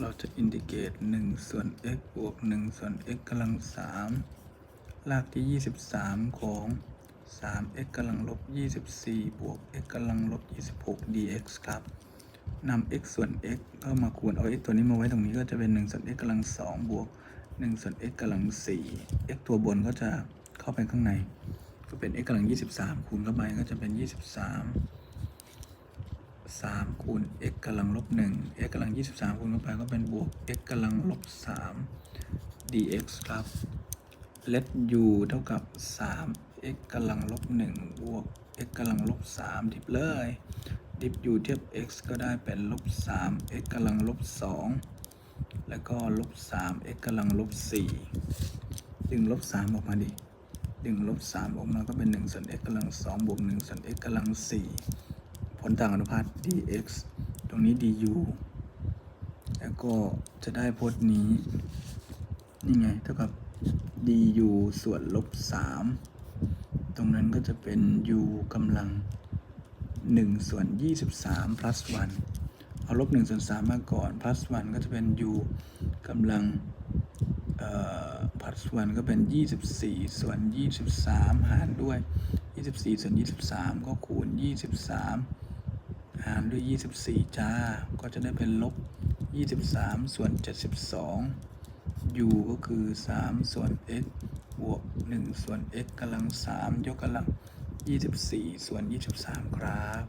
เราจะอินทิเกรต1ส่วน x บวก 1 ส่วน x กำลัง 3 รากที่ 23 ของ 3x กำลังลบ 24 บวก x กำลังลบ 26 dx ครับนำ x ส่วน x เข้ามาคูณเอา x ตัวนี้มาไว้ตรงนี้ก็จะเป็น 1 ส่วน x กำลัง 2 บวก 1 ส่วน x กำลัง 4 x ตัวบนก็จะเข้าไปข้างใน ก็เป็น x กำลัง 23 คูณเข้าไปก็จะเป็น 23 3คูณ x กำลังลบ1 x กำลัง 23คูณเข้าไปก็เป็นบวก x กำลังลบ3 dx ครับ let u เท่ากับ 3 x กำลังลบ1บวก x กำลังลบ3ดิบเลย ดิบ u เทียบ x ก็ได้เป็นลบ 3 x กำลังลบ2แล้วก็ลบ 3 x กำลังลบ4ดึงลบ 3 ออกมาดิดึงลบ 3 ออกมาก็เป็น1ส่วน x กำลัง2บวก1ส่วน x กำลัง4 ผลต่างอนุภาค dx ตรงนี้ du แล้วก็จะได้พจน์นี้ นี่ไง เท่ากับ du ส่วนลบ 3 ตรงนั้นก็จะเป็น u กำลัง 1 ส่วน 23 plus 1 เอาลบ 1 ส่วน 3 มาก่อน plus 1 ก็จะเป็น u กำลังเอ่อ plus 1 ก็เป็น 24 ส่วน 23 หารด้วย 24 ส่วน 23 ก็คูณ 23 หารด้วย 24 จ้า ก็จะได้เป็นลบ 23 ส่วน 72 u ก็คือ 3 ส่วน x บวก 1 ส่วน x กำลัง 3 ยกกำลัง 24 ส่วน 23 ครับ